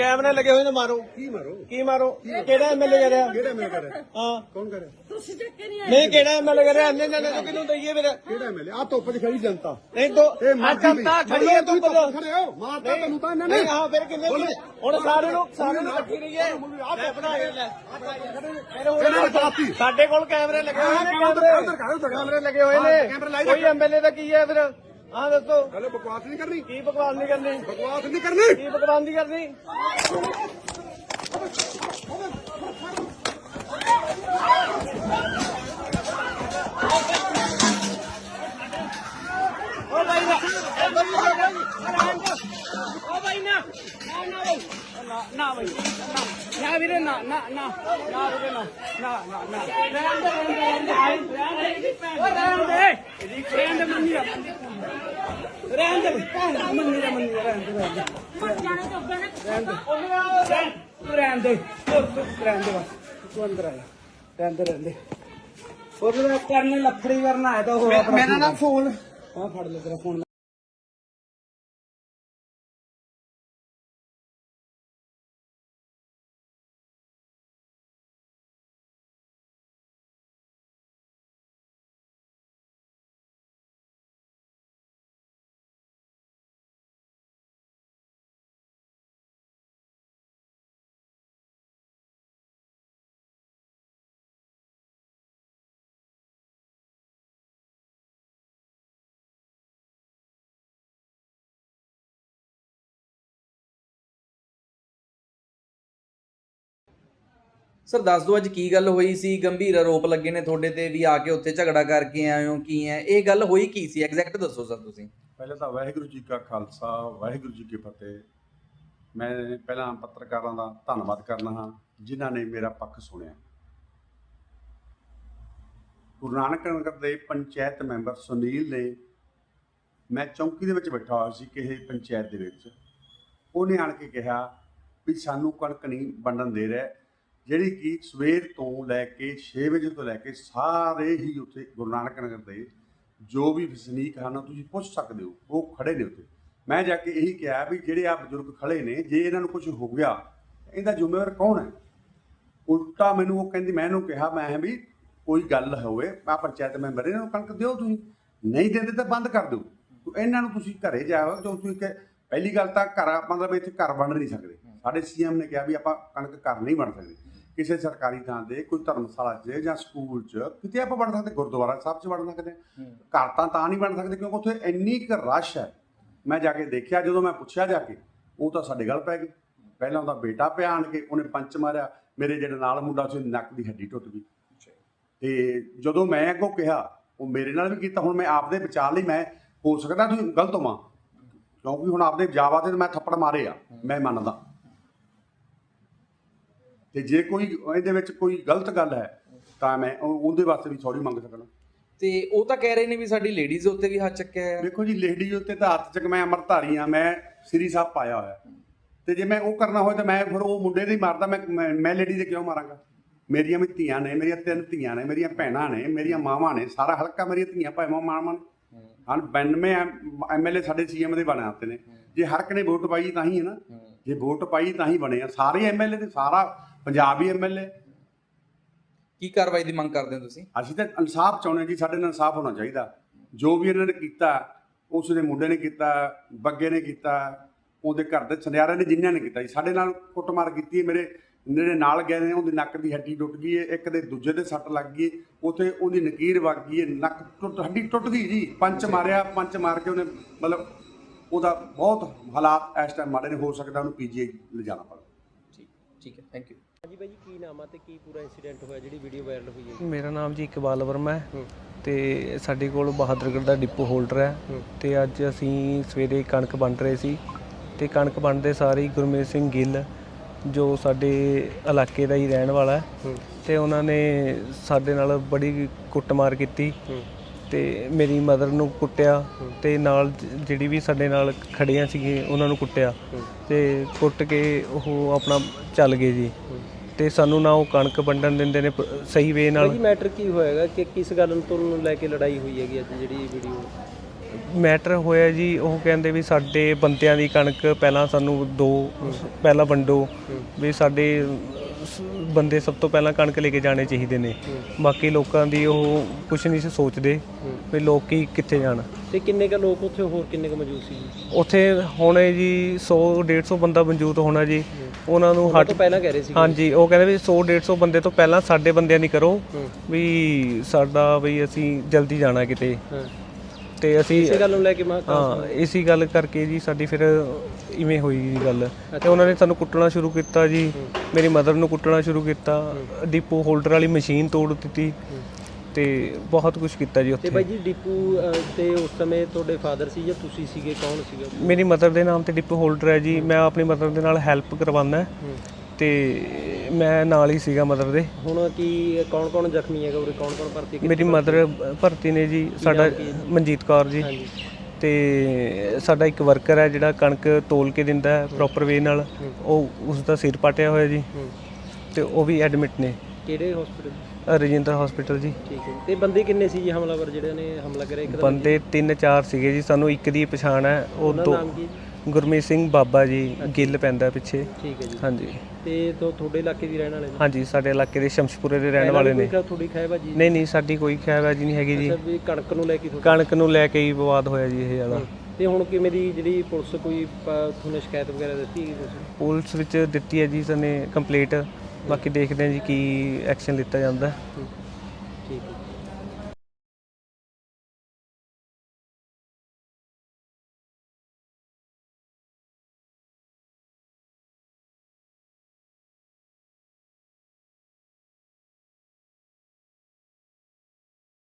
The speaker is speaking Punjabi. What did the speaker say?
ਕੈਮਰੇ ਲੱਗੇ ਹੋਏ ਨੇ ਮਾਰੋ। ਕੀ ਮਾਰੋ? ਕੀ ਮਾਰੋ? ਕਿਹੜਾ ਐਮਐਲਏ ਕਰ ਰਿਹਾ? ਕਿਹੜਾ ਮੈਂ ਕਰ ਹਾਂ। ਕੌਣ ਕਰ ਤੁਸੀਂ ਚੱਕੇ ਨਹੀਂ ਆਏ ਨਹੀਂ ਕਿਹੜਾ ਐਮਐਲਏ ਕਰ ਰਿਹਾ? ਇੰਨੇ ਜਣੇ ਤੋਂ ਕਿਹਨੂੰ ਦਈਏ ਫਿਰ? ਕਿਹੜਾ ਐਮਐਲਏ ਆ ਧੁੱਪ 'ਚ ਖੜੀ ਜਨਤਾ। ਨਹੀਂ ਤੋ ਇਹ ਆ ਜਨਤਾ ਖੜੀ ਹੈ ਤੂੰ। ਬੋਲੋ ਖੜੇ ਹੋ। ਤੈਨੂੰ ਤਾਂ ਇਹਨਾਂ ਨੇ। ਨਹੀਂ ਹਾਂ ਫਿਰ ਕਿੰਨੇ ਹੁਣ ਸਾਰੇ ਨੂੰ ਸਾਰੇ ਨੂੰ ਇਕੱਠੀ ਰਹੀਏ ਨੇ ਸਾਡੇ ਕੋਲ ਕੈਮਰੇ ਲੱਗੇ ਹੋਏ ਨੇ ਕੈਮਰੇ ਲੱਗੇ ਹੋਏ ਨੇ। ਕੋਈ ਐਮਐਲਏ ਦਾ ਕੀ ਹੈ ਫਿਰ? ਹਾਂ ਦੱਸੋ। ਹਲੇ ਬਕਵਾਸ ਨਹੀਂ ਕਰਨੀ। ਕੀ ਬਕਵਾਸ ਨਹੀਂ ਕਰਨੀ? ਬਕਵਾਸ ਨਹੀਂ ਕਰਨੀ। ਕੀ ਬਕਵਾਸ ਨਹੀਂ ਕਰਨੀ? ਓ ਭਾਈ ਨਾ। ਓ ਭਾਈ ਨਾ। ਨਾ ਨਾ ਭਾਈ ਨਾ ਨਾ ਨਾ ਵੀਰੇ ਨਾ ਨਾ ਨਾ। ਨਾ ਵੀਰੇ ਨਾ। ਨਾ ਨਾ ਨਾ। ਰਹਿਣ ਦੇ ਰਹਿਣ ਦੇ ਰਹਿਣ ਦੇ। ਰਹਿਣ ਦੇ। ਰਹਿਣ ਦੇ ਰਹਿਣ ਦੇ। ਮੰਨੀ ਦਾ। ਰਹਿਣ ਦੇ ਮੰਨੀ ਦਾ ਮੰਨੀ ਦਾ। ਰਹਿਣ ਦੇ ਰਹਿਣ ਦੇ। ਜਾਣੇ ਤੋਂ ਅੱਗੇ ਨਾ ਰਹਿਣ ਤੂੰ ਰਹਿਣ ਦੇ। ਤੂੰ ਰਹਿਣ ਦੇ ਬਸ। ਤੂੰ ਅੰਦਰ ਆ ਜਾ। ਰਹਿਣ ਦੇ ਰਹਿਣ ਦੇ। ਉਹ ਮੇਰਾ ਕਰਨ ਲੱਫੜੀ ਕਰਨਾ ਹੈ ਤਾਂ ਉਹ ਆਪਣਾ ਮੇਰਾ ਨਾ ਫੋਨ ਹਾਂ ਫੜ ਲੈ ਤੇਰਾ ਫੋਨ। ਸਰ, ਦੱਸ ਦਿਓ ਅੱਜ ਕੀ ਗੱਲ ਹੋਈ ਸੀ? ਗੰਭੀਰ ਆਰੋਪ ਲੱਗੇ ਨੇ ਤੁਹਾਡੇ ਤੇ ਵੀ ਆ ਕੇ ਉੱਥੇ ਝਗੜਾ ਕਰਕੇ ਆਏ ਹੋ, ਕੀ ਹੈ? ਇਹ ਗੱਲ ਹੋਈ ਕੀ ਸੀ? ਐਗਜ਼ੈਕਟ ਦੱਸੋ ਸਰ ਤੁਸੀਂ। ਪਹਿਲਾਂ ਤਾਂ ਵਾਹਿਗੁਰੂ ਜੀ ਕਾ ਖਾਲਸਾ, ਵਾਹਿਗੁਰੂ ਜੀ ਕੀ ਫਤਿਹ। ਮੈਂ ਪਹਿਲਾਂ ਪੱਤਰਕਾਰਾਂ ਦਾ ਧੰਨਵਾਦ ਕਰਨਾ ਹਾਂ, ਜਿਨ੍ਹਾਂ ਨੇ ਮੇਰਾ ਪੱਖ ਸੁਣਿਆ। ਗੁਰੂ ਨਾਨਕ ਨਗਰ ਦੇ ਪੰਚਾਇਤ ਮੈਂਬਰ ਸੁਨੀਲ ਨੇ ਮੈਂ ਚੌਂਕੀ ਦੇ ਵਿੱਚ ਬੈਠਾ ਹੋਇਆ ਸੀ ਕਿਸੇ ਪੰਚਾਇਤ ਦੇ ਵਿੱਚ। ਉਹਨੇ ਆਣ ਕੇ ਕਿਹਾ ਵੀ ਸਾਨੂੰ ਕਣਕ ਨਹੀਂ ਵੰਡਣ ਦੇ ਰਿਹਾ ਜਿਹੜੀ ਕਿ ਸਵੇਰ ਤੋਂ ਲੈ ਕੇ 6 ਵਜੇ ਤੋਂ ਲੈ ਕੇ ਸਾਰੇ ਹੀ ਉੱਥੇ ਗੁਰੂ ਨਾਨਕ ਨਗਰ ਦੇ ਜੋ ਵੀ ਵਸਨੀਕ ਹਨ, ਤੁਸੀਂ ਪੁੱਛ ਸਕਦੇ ਹੋ, ਉਹ ਖੜੇ ਨੇ ਉੱਥੇ। ਮੈਂ ਜਾ ਕੇ ਇਹੀ ਕਿਹਾ ਵੀ ਜਿਹੜੇ ਆ ਬਜ਼ੁਰਗ ਖੜੇ ਨੇ, ਜੇ ਇਹਨਾਂ ਨੂੰ ਕੁਝ ਹੋ ਗਿਆ, ਇਹਦਾ ਜ਼ਿੰਮੇਵਾਰ ਕੌਣ ਹੈ? ਉਲਟਾ ਮੈਨੂੰ ਉਹ ਕਹਿੰਦੀ, ਮੈਂ ਇਹਨੂੰ ਕਿਹਾ, ਮੈਂ ਵੀ ਕੋਈ ਗੱਲ ਹੋਵੇ ਮੈਂ ਪੰਚਾਇਤ ਮੈਂਬਰ ਇਹਨਾਂ ਨੂੰ ਕਣਕ ਦਿਓ ਤੁਸੀਂ। ਨਹੀਂ ਦਿੰਦੇ ਤਾਂ ਬੰਦ ਕਰ ਦਿਓ। ਇਹਨਾਂ ਨੂੰ ਤੁਸੀਂ ਘਰੇ ਜਾਓ ਜੋ ਤੁਸੀਂ ਪਹਿਲੀ ਗੱਲ ਤਾਂ ਘਰ, ਮਤਲਬ ਇੱਥੇ ਘਰ ਬਣ ਨਹੀਂ ਸਕਦੇ। ਸਾਡੇ ਸੀਐਮ ਨੇ ਕਿਹਾ ਵੀ ਆਪਾਂ ਕਣਕ ਘਰ ਨਹੀਂ ਬਣ ਸਕਦੇ। ਕਿਸੇ ਸਰਕਾਰੀ ਥਾਂ ਤੇ ਕੋਈ ਧਰਮਸ਼ਾਲਾ 'ਚ ਜਾਂ ਸਕੂਲ 'ਚ ਕਿਤੇ ਆਪਾਂ ਬਣ ਸਕਦੇ ਗੁਰਦੁਆਰਾ ਸਾਹਿਬ 'ਚ ਬਣ ਸਕਦੇ। ਘਰ ਤਾਂ ਤਾਂ ਨਹੀਂ ਬਣ ਸਕਦੇ ਕਿਉਂਕਿ ਉੱਥੇ ਇੰਨੀ ਕੁ ਰਸ਼ ਹੈ। ਮੈਂ ਜਾ ਕੇ ਦੇਖਿਆ ਜਦੋਂ ਮੈਂ ਪੁੱਛਿਆ ਜਾ ਕੇ ਉਹ ਤਾਂ ਸਾਡੇ ਗੱਲ ਪੈ ਗਏ। ਪਹਿਲਾਂ ਉਹਦਾ ਬੇਟਾ ਪਿਆ ਆਣ ਕੇ ਉਹਨੇ ਪੰਚ ਮਾਰਿਆ। ਮੇਰੇ ਜਿਹੜੇ ਨਾਲ ਮੁੰਡਾ ਸੀ ਨੱਕ ਦੀ ਹੱਡੀ ਟੁੱਟ ਗਈ। ਤੇ ਜਦੋਂ ਮੈਂ ਅੱਗੋਂ ਕਿਹਾ ਉਹ ਮੇਰੇ ਨਾਲ ਵੀ ਕੀਤਾ ਹੁਣ ਮੈਂ ਆਪਦੇ ਵਿਚਾਰ ਲਈ ਮੈਂ ਹੋ ਸਕਦਾ ਤੁਸੀਂ ਗਲਤ ਹੋਵਾਂ। ਕਿਉਂਕਿ ਹੁਣ ਆਪਦੇ ਜਾਵਾ ਤੇ ਮੈਂ ਥੱਪੜ ਮਾਰੇ ਆ। ਮੈਂ ਮੰਨਦਾ। ਤੇ ਜੇ ਕੋਈ ਇਹਦੇ ਵਿੱਚ ਕੋਈ ਗਲਤ ਗੱਲ ਹੈ ਤਾਂ ਮੈਂ ਉਹ- ਉਹਦੇ ਵਾਸਤੇ ਵੀ ਸੌਰੀ ਮੰਗ ਸਕਦਾ। ਤੇ ਉਹ ਤਾਂ ਕਹਿ ਰਹੇ ਨੇ ਵੀ ਸਾਡੀ ਲੇਡੀਜ਼ ਉੱਤੇ ਵੀ ਹੱਥ ਚੱਕਿਆ ਹੈ। ਦੇਖੋ ਜੀ ਲੇਡੀ ਉੱਤੇ ਤਾਂ ਹੱਥ ਚੱਕ ਮੈਂ ਅਮਰਧਾਰੀ ਆ ਮੈਂ ਸ੍ਰੀ ਸਾਹਿਬ ਪਾਇਆ ਹੋਇਆ। ਤੇ ਜੇ ਮੈਂ ਉਹ ਕਰਨਾ ਹੋਏ ਤਾਂ ਮੈਂ ਫਿਰ ਉਹ ਮੁੰਡੇ ਦੇ ਹੀ ਮਾਰਦਾ ਮੈਂ ਮੈਂ- ਮੈਂ ਲੇਡੀ ਦੇ ਕਿਉਂ ਮਾਰਾਂਗਾ? ਮੇਰੀਆਂ ਵੀ ਧੀਆਂ ਨੇ ਮੇਰੀਆਂ ਤਿੰਨ ਧੀਆਂ ਨੇ ਮੇਰੀਆਂ ਭੈਣਾਂ ਨੇ ਮੇਰੀਆਂ ਮਾਵਾਂ ਨੇ ਸਾਰਾ ਹਲਕਾ ਮੇਰੀਆਂ ਧੀਆਂ ਭਾਈਆਂ ਮਾਵਾਂ ਨੇ ਹਨ 92 ਐਮਐਲਏ ਸਾਡੇ ਸੀਐਮ ਦੇ ਬਣੇ ਆਤੇ ਨੇ। ਜੇ ਹਰ ਇੱਕ ਨੇ ਵੋਟ ਪਾਈ ਤਾਂ ਹੀ ਹੈ ਨਾ। ਜੇ ਵੋਟ ਪਾਈ ਤਾਂ ਹੀ ਬਣੇ ਆ। ਸਾਰੇ ਐਮਐਲਏ ਦੇ ਸਾਰਾ ਪੰਜਾਬ ਹੀ ਐਮਐਲਏ ਕੀ ਕਾਰਵਾਈ ਦੀ ਮੰਗ ਕਰਦੇ ਹੋ ਤੁਸੀਂ? ਅਸੀਂ ਤਾਂ ਇਨਸਾਫ ਚਾਹੁੰਦੇ ਹਾਂ ਜੀ ਸਾਡੇ ਨਾਲ ਇਨਸਾਫ ਹੋਣਾ ਚਾਹੀਦਾ। ਜੋ ਵੀ ਇਹਨਾਂ ਨੇ ਕੀਤਾ ਉਸ ਦੇ ਮੁੰਡੇ ਨੇ ਕੀਤਾ ਬੱਗੇ ਨੇ ਕੀਤਾ ਉਹਦੇ ਘਰ ਦੇ ਸੁਨਿਆਰੇ ਨੇ ਜਿਨ੍ਹਾਂ ਨੇ ਕੀਤਾ ਜੀ। ਸਾਡੇ ਨਾਲ ਕੁੱਟਮਾਰ ਕੀਤੀ ਹੈ ਮੇਰੇ ਜਿਹੜੇ ਨਾਲ ਗਏ ਨੇ ਉਹਦੀ ਨੱਕ ਦੀ ਹੱਡੀ ਟੁੱਟ ਗਈ ਹੈ ਇੱਕ ਦੇ ਦੂਜੇ ਦੇ ਸੱਟ ਲੱਗ ਗਈ। ਉੱਥੇ ਉਹਦੀ ਨਕੀਰ ਵਗ ਗਈ ਹੈ ਨੱਕ ਟੁੱਟ ਹੱਡੀ ਟੁੱਟ ਗਈ ਜੀ ਪੰਚ ਮਾਰਿਆ ਪੰਚ ਮਾਰ ਕੇ ਉਹਨੇ ਮਤਲਬ ਉਹਦਾ ਬਹੁਤ ਹਾਲਾਤ ਇਸ ਟਾਈਮ ਮਾੜੇ ਨੇ ਹੋ ਸਕਦਾ ਉਹਨੂੰ ਪੀਜੀਆਈ ਲਿਜਾਣਾ ਪਵੇ। ਠੀਕ ਠੀਕ ਹੈ ਥੈਂਕ ਯੂ ਹਾਂਜੀ ਬਾਈ ਜੀ ਕੀ ਨਾਮ ਆ ਤੇ ਕੀ ਪੂਰਾ ਇਨਸੀਡੈਂਟ ਹੋਇਆ ਜਿਹੜੀ ਵੀਡੀਓ ਵਾਇਰਲ ਹੋਈ ਹੈ ਮੇਰਾ ਨਾਮ ਜੀ ਇਕਬਾਲ ਵਰਮਾ ਹੈ ਤੇ ਸਾਡੇ ਕੋਲ ਬਹਾਦਰਗੜ੍ਹ ਦਾ ਡਿਪੂ ਹੋਲਡਰ ਹੈ ਤੇ ਅੱਜ ਅਸੀਂ ਸਵੇਰੇ ਕਣਕ ਵੰਡ ਰਹੇ ਸੀ ਤੇ ਕਣਕ ਵੰਡਦੇ ਸਾਰੇ ਹੀ ਗੁਰਮੀਤ ਸਿੰਘ ਗਿੱਲ ਜੋ ਸਾਡੇ ਇਲਾਕੇ ਦਾ ਹੀ ਰਹਿਣ ਵਾਲਾ ਹੈ ਤੇ ਉਹਨਾਂ ਨੇ ਸਾਡੇ ਨਾਲ ਬੜੀ ਕੁੱਟਮਾਰ ਕੀਤੀ ਤੇ ਮੇਰੀ ਮਦਰ ਨੂੰ ਕੁੱਟਿਆ ਤੇ ਨਾਲ ਜਿਹੜੀ ਵੀ ਸਾਡੇ ਨਾਲ ਖੜੀਆਂ ਸੀਗੇ ਉਹਨਾਂ ਨੂੰ ਕੁੱਟਿਆ। ਤੇ ਕੁੱਟ ਕੇ ਉਹ ਆਪਣਾ ਚੱਲ ਗਏ ਜੀ। ਤੇ ਸਾਨੂੰ ਨਾ ਉਹ ਕਣਕ ਵੰਡਣ ਦਿੰਦੇ ਨੇ ਪ- ਸਹੀ ਵੇ ਨਾਲ। ਜੀ ਮੈਟਰ ਕੀ ਹੋਏਗਾ ਕਿ ਕਿਸ ਗੱਲ ਨੂੰ ਤੁਹਾਨੂੰ ਲੈ ਕੇ ਲੜਾਈ ਹੋਈ ਹੈਗੀ ਅੱਜ ਜਿਹੜੀ ਵੀਡੀਓ ਮੈਟਰ ਹੋਇਆ ਜੀ ਉਹ ਕਹਿੰਦੇ ਵੀ ਸਾਡੇ ਬੰਦਿਆਂ ਦੀ ਕਣਕ ਪਹਿਲਾਂ ਸਾਨੂੰ ਦੋ ਪਹਿਲਾਂ ਵੰਡੋ। ਵੀ ਸਾਡੇ ਸ- ਬੰਦੇ ਸਭ ਤੋਂ ਪਹਿਲਾਂ ਕਣਕ ਲੈ ਕੇ ਜਾਣੇ ਚਾਹੀਦੇ ਨੇ। ਬਾਕੀ ਲੋਕਾਂ ਦੀ ਉਹ ਕੁਝ ਨਹੀਂ ਸੀ ਸੋਚਦੇ ਵੀ ਲੋਕ ਕੀ ਕਿੱਥੇ ਜਾਣ। ਤੇ ਕਿੰਨੇ ਕ ਲੋਕ ਉੱਥੇ ਹੋਰ ਕਿੰਨੇ ਕ ਮੌਜੂਦ ਸੀ ਜੀ? ਉੱਥੇ ਹੋਣੇ ਜੀ 100 150 ਬੰਦਾ ਮੌਜੂਦ ਹੋਣਾ ਜੀ। ਉਹਨਾਂ ਨੂੰ ਹਟ ਤੋਂ ਪਹਿਲਾਂ ਕਹਿ ਰਹੇ ਸੀ ਹਾਂਜੀ ਉਹ ਕਹਿੰਦੇ ਵੀ 100 150 ਬੰਦੇ ਤੋਂ ਪਹਿਲਾਂ ਸਾਡੇ ਬੰਦਿਆਂ ਦੀ ਕਰੋ ਵੀ ਸਾਡਾ ਵੀ ਅਸੀਂ ਜਲਦੀ ਜਾਣਾ ਕਿਤੇ। ਹਾਂ। ਤੇ ਅਸੀਂ ਇਸੇ ਗੱਲ ਨੂੰ ਲੈ ਕੇ ਮੈਂ ਹਾਂ ਇਸੀ ਗੱਲ ਕਰਕੇ ਜੀ ਸਾਡੀ ਫਿਰ ਇਵੇਂ ਹੋਈ ਜੀ ਗੱਲ। ਤੇ ਉਹਨਾਂ ਨੇ ਸਾਨੂੰ ਕੁੱਟਣਾ ਸ਼ੁਰੂ ਕੀਤਾ ਜੀ। ਮੇਰੀ ਮਦਰ ਨੂੰ ਕੁੱਟਣਾ ਸ਼ੁਰੂ ਕੀਤਾ। ਡਿਪੋ ਹੋਲਡਰ ਵਾਲੀ ਮਸ਼ੀਨ ਤੋੜ ਦਿੱਤੀ। ਤੇ ਬਹੁਤ ਕੁਝ ਕੀਤਾ ਜੀ ਤੇ ਉੱਥੇ। ਬਾਈ ਜੀ ਅਹ, ਤੇ ਉਸ ਸਮੇਂ ਤੁਹਾਡੇ ਫਾਦਰ ਸੀ ਜਾਂ ਤੁਸੀਂ ਸੀਗੇ? ਕੌਣ ਸੀਗਾ? ਮੇਰੀ ਮਦਰ ਦੇ ਨਾਮ ਤੇ ਡਿਪੋ ਹੋਲਡਰ ਹੈ ਜੀ। ਮੈਂ ਆਪਣੀ ਮਦਰ ਦੇ ਨਾਲ ਹੈਲਪ ਕਰਵਾਉਂਦਾ। ਤੇ ਮੈਂ ਨਾਲ ਹੀ ਸੀਗਾ ਮਦਰ ਦੇ। ਹੁਣ ਕੀ ਕੌਣ ਕੌਣ ਜ਼ਖਮੀ ਹੈਗਾ ਉਰੇ? ਕੌਣ ਕੌਣ ਭਰਤੀ ਹੈ? ਮੇਰੀ ਮਦਰ ਭਰਤੀ ਨੇ ਜੀ ਸਾਡਾ ਮਨਜੀਤ ਕੌਰ ਜੀ। ਹਾਂਜੀ। ਤੇ ਸਾਡਾ ਇੱਕ ਵਰਕਰ ਹੈ ਜਿਹੜਾ ਕਣਕ ਤੋਲ ਕੇ ਦਿੰਦਾ ਹੈ ਪ੍ਰੋਪਰ ਵੇ ਨਾਲ। ਉਹ ਉਸ ਦਾ ਸਿਰ ਪਾਟਿਆ ਹੋਇਆ ਜੀ। ਤੇ ਉਹ ਵੀ ਐਡਮਿਟ ਨੇ। ਕਿਹੜੇ ਹਸਪੀਟਲ ਅ, ਰਜਿੰਦਰ ਹਸਪੀਟਲ ਜੀ। ਠੀਕ ਹੈ। ਤੇ ਬੰਦੇ ਕਿੰਨੇ ਸੀ ਜੀ? ਹਮਲਾਵਰ ਜਿਹੜੇ ਨੇ ਹਮਲਾ ਕਰਿਆ ਇੱਕ ਦਾ ਬੰਦੇ ਤਿੰਨ ਚਾਰ ਸੀਗੇ ਜੀ। ਸਾਨੂੰ ਇੱਕ ਦੀ ਪਛਾਣ ਹੈ। ਉਹ ਉਹਨਾਂ ਦੋ ਦਾ ਨਾਮ ਕੀ ਗੁਰਮੀਤ ਸਿੰਘ ਬਾਬਾ ਜੀ ਗਿੱਲ ਪੈਂਦਾ ਪਿੱਛੇ। ਠੀਕ ਹੈ ਜੀ। ਹਾਂਜੀ। ਤੇ ਤੋਂ ਤੁਹਾਡੇ ਇਲਾਕੇ ਦੀ ਰਹਿਣ ਵਾਲੇ ਨੇ? ਹਾਂਜੀ ਸਾਡੇ ਇਲਾਕੇ ਦੇ ਸ਼ਮਸ਼ਪੁਰੇ ਦੇ ਰਹਿਣ ਵਾਲੇ ਨੇ। ਕੋਈ ਥੋੜੀ ਖਾਇਬਾਜੀ ਨਹੀਂ ਨਹੀਂ ਸਾਡੀ ਕੋਈ ਖੈਬਾਜੀ ਨਹੀਂ ਹੈਗੀ ਜੀ। ਅੱਛਾ ਵੀ ਕਣਕ ਨੂੰ ਲੈ ਕੇ ਤੁਹਾਡੀ- ਕਣਕ ਨੂੰ ਲੈ ਕੇ ਹੀ ਵਿਵਾਦ ਹੋਇਆ ਜੀ ਇਹ ਵਾਲਾ ਤੇ ਹੁਣ ਕਿਵੇਂ ਦੀ ਜਿਹੜੀ ਪੁਲਿਸ ਕੋਈ ਪ- ਤੁਹਾਨੂੰ ਸ਼ਿਕਾਇਤ ਵਗੈਰਾ ਦਿੱਤੀ ਹੈ ਤੁਸੀਂ? ਪੁਲਿਸ ਵਿੱਚ ਦਿੱਤੀ ਹੈ ਜੀ ਸਨੇ ਕੰਪਲੀਟ। ਬਾਕੀ ਦੇਖਦੇ ਹਾਂ ਜੀ ਕੀ ਐਕਸ਼ਨ ਲਿੱਤਾ ਜਾਂਦਾ। ਠੀਕ ਹੈ।